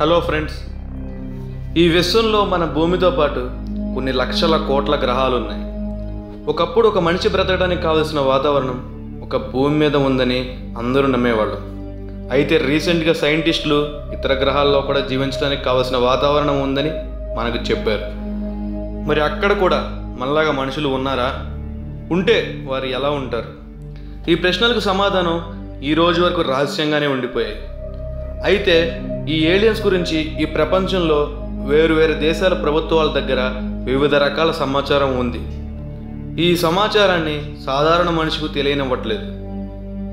Hello friends ఈ విశ్వంలో మన భూమితో పాటు కొన్ని లక్షల కోట్ల గ్రహాలు ఉన్నాయి. ఒకప్పుడు ఒక మనిషి బ్రతకడానికి కావలసిన వాతావరణం ఒక భూమి మీద ఉందని అందరూ నమ్మేవాళ్ళు. అయితే రీసెంట్గా సైంటిస్టులు ఇతర గ్రహాల్లో కూడా జీవించడానికి కావలసిన వాతావరణం ఉందని మనకు చెప్పారు. మరి అక్కడ కూడా మనలాగా మనుషులు ఉన్నారా? ఉంటే వారు ఎలా ఉంటారు? ఈ ప్రశ్నలకు సమాధానం ఈ రోజు వరకు రహస్యంగానే ఉండిపోయాయి. అయితే ఈ ఏలియన్స్ గురించి ఈ ప్రపంచంలో వేరు వేరు దేశాల ప్రభుత్వాల దగ్గర వివిధ రకాల సమాచారం ఉంది. ఈ సమాచారాన్ని సాధారణ మనిషికి తెలియనివ్వట్లేదు.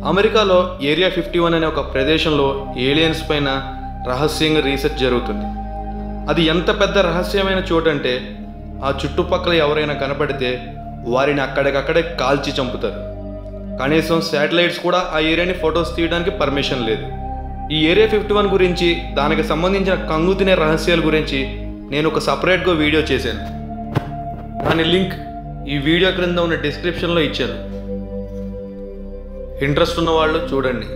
అమెరికాలో ఏరియా ఫిఫ్టీ వన్ అనే ఒక ప్రదేశంలో ఏలియన్స్ పైన రహస్యంగా రీసెర్చ్ జరుగుతుంది. అది ఎంత పెద్ద రహస్యమైన చోటంటే ఆ చుట్టుపక్కల ఎవరైనా కనపడితే వారిని అక్కడికక్కడే కాల్చి చంపుతారు. కనీసం శాటిలైట్స్ కూడా ఆ ఏరియాని ఫొటోస్ తీయడానికి పర్మిషన్ లేదు. ఈ ఏరియా ఫిఫ్టీ వన్ గురించి దానికి సంబంధించిన కంగు తినే రహస్యాల గురించి నేను ఒక సపరేట్గా వీడియో చేశాను. దాని లింక్ ఈ వీడియో క్రింద ఉన్న డిస్క్రిప్షన్లో ఇచ్చాను. ఇంట్రెస్ట్ ఉన్న వాళ్ళు చూడండి.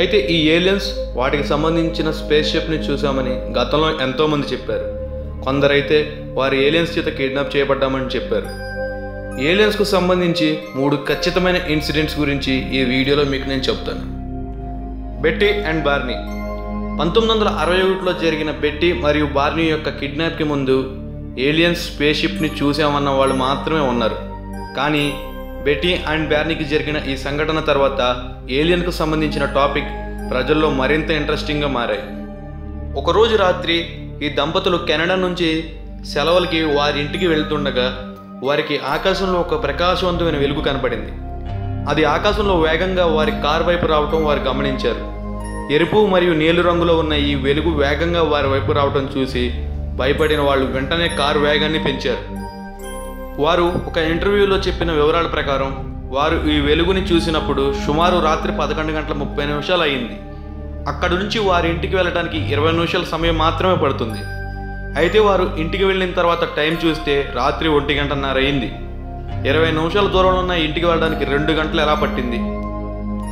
అయితే ఈ ఏలియన్స్ వాటికి సంబంధించిన స్పేస్ షిప్ని చూసామని గతంలో ఎంతోమంది చెప్పారు. కొందరైతే వారు ఏలియన్స్ చేత కిడ్నాప్ చేయబడ్డామని చెప్పారు. ఏలియన్స్కు సంబంధించి మూడు ఖచ్చితమైన ఇన్సిడెంట్స్ గురించి ఈ వీడియోలో మీకు నేను చెప్తాను. బెట్టి అండ్ బార్నీ. పంతొమ్మిది వందల అరవై ఒకటిలో జరిగిన బెట్టి మరియు బార్నీ యొక్క కిడ్నాప్కి ముందు ఏలియన్స్ స్పేస్ షిప్ని చూసామన్న వాళ్ళు మాత్రమే ఉన్నారు. కానీ బెట్టి అండ్ బార్నీకి జరిగిన ఈ సంఘటన తర్వాత ఏలియన్కు సంబంధించిన టాపిక్ ప్రజల్లో మరింత ఇంట్రెస్టింగ్గా మారాయి. ఒకరోజు రాత్రి ఈ దంపతులు కెనడా నుంచి సెలవులకి వారి ఇంటికి వెళ్తుండగా వారికి ఆకాశంలో ఒక ప్రకాశవంతమైన వెలుగు కనపడింది. అది ఆకాశంలో వేగంగా వారి కార్ వైపు రావటం వారు గమనించారు. ఎరుపు మరియు నీలి రంగులో ఉన్న ఈ వెలుగు వేగంగా వారి వైపు రావటం చూసి భయపడిన వాళ్ళు వెంటనే కారు వేగాన్ని పెంచారు. వారు ఒక ఇంటర్వ్యూలో చెప్పిన వివరాల ప్రకారం వారు ఈ వెలుగుని చూసినప్పుడు సుమారు రాత్రి పదకొండు గంటల ముప్పై నిమిషాలు అయింది. అక్కడి నుంచి వారి ఇంటికి వెళ్ళడానికి ఇరవై నిమిషాల సమయం మాత్రమే పడుతుంది. అయితే వారు ఇంటికి వెళ్ళిన తర్వాత టైం చూస్తే రాత్రి ఒంటి గంటన్నర అయింది. ఇరవై నిమిషాల దూరంలో ఉన్న ఇంటికి వెళ్ళడానికి రెండు గంటలు ఎలా పట్టింది?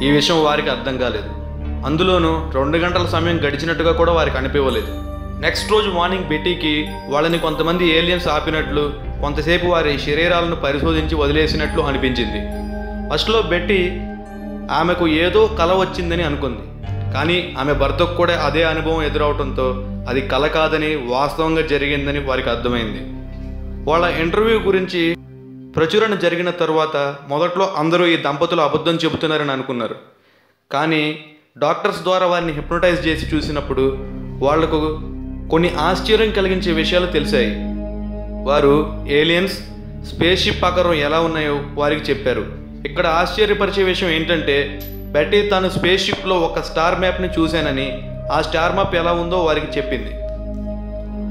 ఈ విషయం వారికి అర్థం కాలేదు. అందులోనూ రెండు గంటల సమయం గడిచినట్టుగా కూడా వారికి అనిపించలేదు నెక్స్ట్ రోజు మార్నింగ్ బెట్టీకి వాళ్ళని కొంతమంది ఏలియన్స్ ఆపినట్లు కొంతసేపు వారి శరీరాలను పరిశోధించి వదిలేసినట్లు అనిపించింది. ఫస్ట్లో బెట్టి ఆమెకు ఏదో కల వచ్చిందని అనుకుంది. కానీ ఆమె భర్తకు కూడా అదే అనుభవం ఎదురవడంతో అది కల కాదని వాస్తవంగా జరిగిందని వారికి అర్థమైంది. వాళ్ళ ఇంటర్వ్యూ గురించి ప్రచురణ జరిగిన తరువాత మొదట్లో అందరూ ఈ దంపతులు అబద్ధం చెబుతున్నారని అనుకున్నారు. కానీ డాక్టర్స్ ద్వారా వారిని హిప్నటైజ్ చేసి చూసినప్పుడు వాళ్ళకు కొన్ని ఆశ్చర్యం కలిగించే విషయాలు తెలిసాయి. వారు ఏలియన్స్ స్పేస్ షిప్ ఆకారం ఎలా ఉన్నాయో వారికి చెప్పారు. ఇక్కడ ఆశ్చర్యపరిచే విషయం ఏంటంటే బెట్టి తాను స్పేస్ షిప్లో ఒక స్టార్ మ్యాప్ని చూశానని ఆ స్టార్ మ్యాప్ ఎలా ఉందో వారికి చెప్పింది.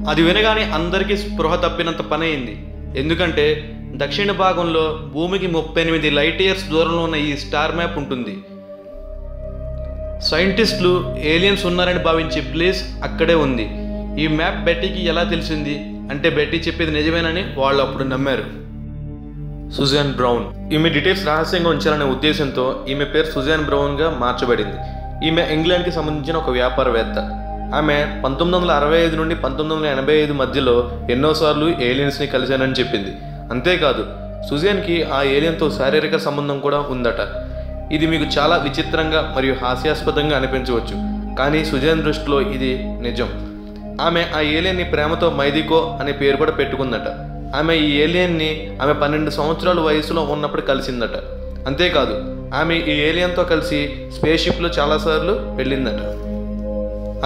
అది వినగానే అందరికీ స్పృహ తప్పినంత పని అయింది ఎందుకంటే దక్షిణ భాగంలో భూమికి ముప్పై ఎనిమిది లైట్ ఇయర్స్ దూరంలో ఉన్న ఈ స్టార్ మ్యాప్ ఉంటుంది. సైంటిస్టులు ఏలియన్స్ ఉన్నారని భావించే ప్లేస్ అక్కడే ఉంది. ఈ మ్యాప్ బెట్టీకి ఎలా తెలిసింది? అంటే బెట్టీ చెప్పేది నిజమేనని వాళ్ళు అప్పుడు నమ్మారు. సుజాన్ బ్రౌన్. ఈమె డీటెయిల్స్ రహస్యంగా ఉంచాలనే ఉద్దేశంతో ఈమె పేరు సుజాన్ బ్రౌన్గా మార్చబడింది. ఈమె ఇంగ్లాండ్కి సంబంధించిన ఒక వ్యాపారవేత్త. ఆమె పంతొమ్మిది వందల అరవై ఐదు నుండి పంతొమ్మిది వందల ఎనభై ఐదు మధ్యలో ఎన్నోసార్లు ఏలియన్స్ని కలిశానని చెప్పింది. అంతేకాదు సుజేన్కి ఆ ఏలియన్తో శారీరక సంబంధం కూడా ఉందట. ఇది మీకు చాలా విచిత్రంగా మరియు హాస్యాస్పదంగా అనిపించవచ్చు కానీ సుజేన్ దృష్టిలో ఇది నిజం. ఆమె ఆ ఏలియన్ని ప్రేమతో మైదికో అనే పేరు కూడా పెట్టుకుందట. ఆమె ఈ ఏలియన్ని ఆమె పన్నెండు సంవత్సరాల వయసులో ఉన్నప్పుడు కలిసిందట. అంతేకాదు ఆమె ఈ ఏలియన్తో కలిసి స్పేస్ షిప్లో చాలాసార్లు వెళ్ళిందట.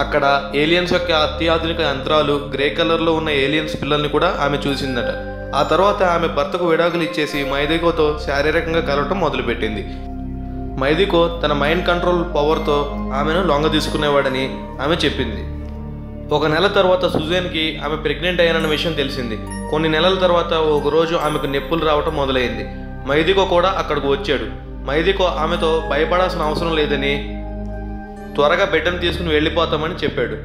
అక్కడ ఏలియన్స్ యొక్క అత్యాధునిక యంత్రాలు గ్రే కలర్లో ఉన్న ఏలియన్స్ పిల్లల్ని కూడా ఆమె చూసిందట. ఆ తర్వాత ఆమె భర్తకు విడాకులు ఇచ్చేసి మైదికోతో శారీరకంగా కలవటం మొదలుపెట్టింది. మైదికో తన మైండ్ కంట్రోల్ పవర్తో ఆమెను లొంగ తీసుకునేవాడని ఆమె చెప్పింది. ఒక నెల తర్వాత సుజేన్కి ఆమె ప్రెగ్నెంట్ అయ్యానన్న విషయం తెలిసింది. కొన్ని నెలల తర్వాత ఒక రోజు ఆమెకు నొప్పులు రావటం మొదలైంది. మైదికో కూడా అక్కడికి వచ్చాడు. మైదికో ఆమెతో భయపడాల్సిన అవసరం లేదని త్వరగా బిడ్డను తీసుకుని వెళ్ళిపోతామని చెప్పాడు.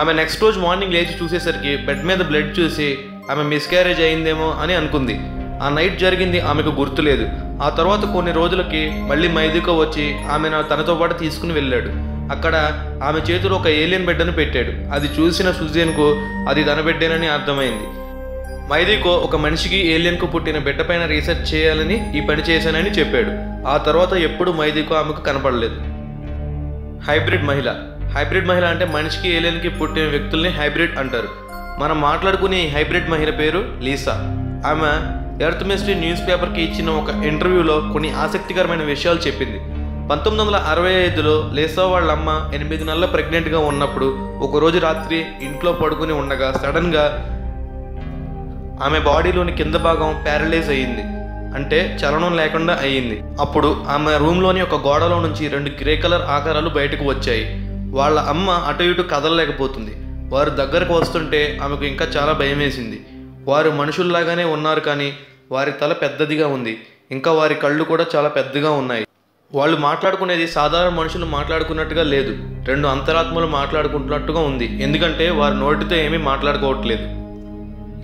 ఆమె నెక్స్ట్ రోజు మార్నింగ్ లేచి చూసేసరికి బెడ్ మీద బ్లడ్ చూసి ఆమె మిస్క్యారేజ్ అయిందేమో అని అనుకుంది. ఆ నైట్ జరిగింది ఆమెకు గుర్తులేదు. ఆ తర్వాత కొన్ని రోజులకి మళ్ళీ మైదికో వచ్చి ఆమెను తనతో పాటు తీసుకుని వెళ్ళాడు. అక్కడ ఆమె చేతిలో ఒక ఏలియన్ బిడ్డను పెట్టాడు. అది చూసిన సుజేన్కు అది తన బిడ్డేనని అర్థమైంది. మైదీకో ఒక మనిషికి ఏలియన్కు పుట్టిన బిడ్డ పైన రీసెర్చ్ చేయాలని ఈ పని చేశానని చెప్పాడు. ఆ తర్వాత ఎప్పుడు మైదీకో ఆమెకు కనపడలేదు. హైబ్రిడ్ మహిళ. హైబ్రిడ్ మహిళ అంటే మనిషికి ఏలియన్కి పుట్టిన వ్యక్తుల్ని హైబ్రిడ్ అంటారు. మనం మాట్లాడుకునే హైబ్రిడ్ మహిళ పేరు లీసా. ఆమె ఎర్త్ మిస్ట్రీ న్యూస్ పేపర్కి ఇచ్చిన ఒక ఇంటర్వ్యూలో కొన్ని ఆసక్తికరమైన విషయాలు చెప్పింది. పంతొమ్మిది వందల అరవై ఐదులో లేసా వాళ్ళ అమ్మ ఎనిమిది నెలల ప్రెగ్నెంట్గా ఉన్నప్పుడు ఒకరోజు రాత్రి ఇంట్లో పడుకుని ఉండగా సడన్గా ఆమె బాడీలోని కింద భాగం ప్యారలైజ్ అయ్యింది. అంటే చలనం లేకుండా అయ్యింది. అప్పుడు ఆమె రూమ్లోని ఒక గోడలో నుంచి రెండు గ్రే కలర్ ఆకారాలు బయటకు వచ్చాయి. వాళ్ళ అమ్మ అటు ఇటు కదలలేకపోతుంది. వారు దగ్గరకు వస్తుంటే ఆమెకు ఇంకా చాలా భయం వేసింది. వారు మనుషుల్లాగానే ఉన్నారు కానీ వారి తల పెద్దదిగా ఉంది. ఇంకా వారి కళ్ళు కూడా చాలా పెద్దగా ఉన్నాయి. వాళ్ళు మాట్లాడుకునేది సాధారణ మనుషులు మాట్లాడుకున్నట్టుగా లేదు. రెండు అంతరాత్మలు మాట్లాడుకుంటున్నట్టుగా ఉంది. ఎందుకంటే వారు నోటితో ఏమీ మాట్లాడుకోవట్లేదు.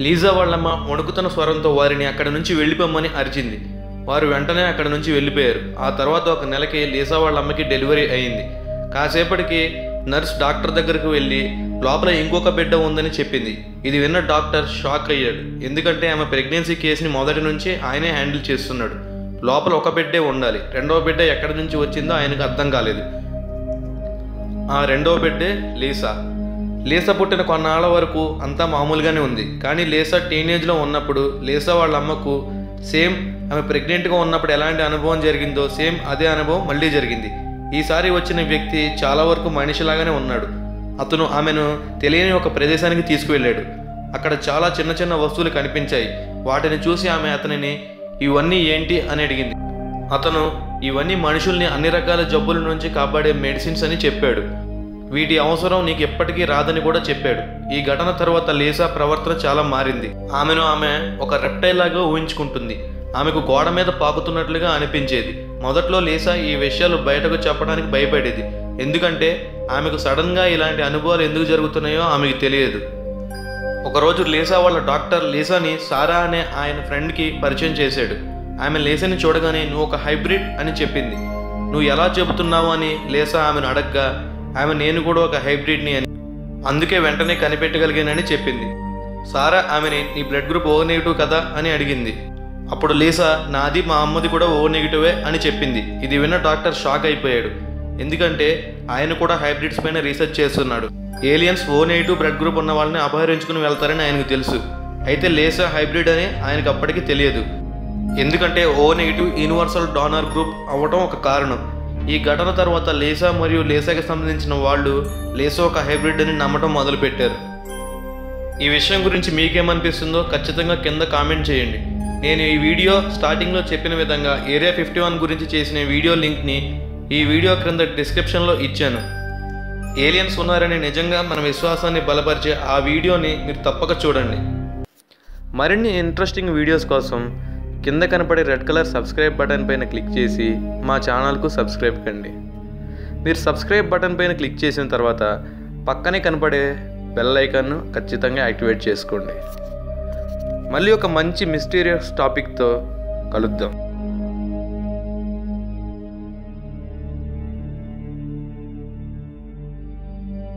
లీజా వాళ్ళమ్మ వణుకుతున్న స్వరంతో వారిని అక్కడి నుంచి వెళ్ళిపోమ్మని అరిచింది. వారు వెంటనే అక్కడి నుంచి వెళ్ళిపోయారు. ఆ తర్వాత ఒక నెలకి లీజా వాళ్ళ అమ్మకి డెలివరీ అయింది. కాసేపటికి నర్స్ డాక్టర్ దగ్గరకు వెళ్ళి లోపల ఇంకొక బిడ్డ ఉందని చెప్పింది. ఇది విన్న డాక్టర్ షాక్ అయ్యాడు. ఎందుకంటే ఆమె ప్రెగ్నెన్సీ కేసుని మొదటి నుంచి ఆయనే హ్యాండిల్ చేస్తున్నాడు. లోపల ఒక బిడ్డే ఉండాలి. రెండవ బిడ్డ ఎక్కడి నుంచి వచ్చిందో ఆయనకు అర్థం కాలేదు. ఆ రెండవ బిడ్డే లీసా. లీసా పుట్టిన కొన్నాళ్ళ వరకు అంతా మామూలుగానే ఉంది. కానీ లీసా టీనేజ్లో ఉన్నప్పుడు లీసా వాళ్ళ అమ్మకు సేమ్ ఆమె ప్రెగ్నెంట్గా ఉన్నప్పుడు ఎలాంటి అనుభవం జరిగిందో సేమ్ అదే అనుభవం మళ్ళీ జరిగింది. ఈసారి వచ్చిన వ్యక్తి చాలా వరకు మనిషిలాగానే ఉన్నాడు. అతను ఆమెను తెలియని ఒక ప్రదేశానికి తీసుకువెళ్ళాడు. అక్కడ చాలా చిన్న చిన్న వస్తువులు కనిపించాయి. వాటిని చూసి ఆమె అతనిని ఇవన్నీ ఏంటి? అని అడిగింది. అతను ఇవన్నీ మనుషుల్ని అన్ని రకాల జబ్బుల నుంచి కాపాడే మెడిసిన్స్ అని చెప్పాడు. వీటి అవసరం నీకు ఎప్పటికీ రాదని కూడా చెప్పాడు. ఈ ఘటన తర్వాత లేసా ప్రవర్తన చాలా మారింది. ఆమెను ఆమె ఒక రెప్టైల్ లాగా ఊహించుకుంటుంది. ఆమెకు గోడ మీద పాకుతున్నట్లుగా అనిపించేది. మొదట్లో లేసా ఈ విషయాలు బయటకు చెప్పడానికి భయపడేది. ఎందుకంటే ఆమెకు సడన్గా ఇలాంటి అనుభవాలు ఎందుకు జరుగుతున్నాయో ఆమెకు తెలియదు. ఒకరోజు లేసా వాళ్ళ డాక్టర్ లేసాని సారా అనే ఆయన ఫ్రెండ్కి పరిచయం చేశాడు. ఆమె లేసాని చూడగానే నువ్వు ఒక హైబ్రిడ్ అని చెప్పింది. నువ్వు ఎలా చెబుతున్నావు అని లేసా ఆమెను అడగ్గా ఆమె నేను కూడా ఒక హైబ్రిడ్ని అని. అందుకే వెంటనే కనిపెట్టగలిగానని చెప్పింది. సారా ఆమెని నీ బ్లడ్ గ్రూప్ ఓ నెగిటివ్ కదా అని అడిగింది. అప్పుడు లేసా నాది మా అమ్మది కూడా ఓ నెగిటివే అని చెప్పింది. ఇది విన్న డాక్టర్ షాక్ అయిపోయాడు. ఎందుకంటే ఆయన కూడా హైబ్రిడ్స్ పైన రీసెర్చ్ చేస్తున్నాడు. Aliens O negative blood group ఉన్న వాళ్ళని అపహరించుకుని వెళ్తారని ఆయనకు తెలుసు. అయితే లేసా హైబ్రిడ్ అని ఆయనకు అప్పటికి తెలియదు. ఎందుకంటే O negative universal donor group అవ్వటం ఒక కారణం. ఈ ఘటన తర్వాత లేసా మరియు లేసాకి సంబంధించిన వాళ్ళు లేసా ఒక హైబ్రిడ్ అని నమ్మటం మొదలుపెట్టారు. ఈ విషయం గురించి మీకేమనిపిస్తుందో ఖచ్చితంగా కింద కామెంట్ చేయండి. నేను ఈ వీడియో స్టార్టింగ్లో చెప్పిన విధంగా ఏరియా ఫిఫ్టీ వన్ గురించి చేసిన వీడియో లింక్ని ఈ వీడియో క్రింద డిస్క్రిప్షన్లో ఇచ్చాను. ఏలియన్స్ ఉన్నారని నిజంగా మన విశ్వాసాన్ని బలపరిచే ఆ వీడియోని మీరు తప్పక చూడండి. మరిన్ని ఇంట్రెస్టింగ్ వీడియోస్ కోసం కింద కనపడే రెడ్ కలర్ సబ్స్క్రైబ్ బటన్ పైన క్లిక్ చేసి మా ఛానల్కు సబ్స్క్రైబ్ కండి. మీరు సబ్స్క్రైబ్ బటన్ పైన క్లిక్ చేసిన తర్వాత పక్కనే కనపడే బెల్ ఐకాన్ను ఖచ్చితంగా యాక్టివేట్ చేసుకోండి. మళ్ళీ ఒక మంచి మిస్టీరియస్ టాపిక్తో కలుద్దాం.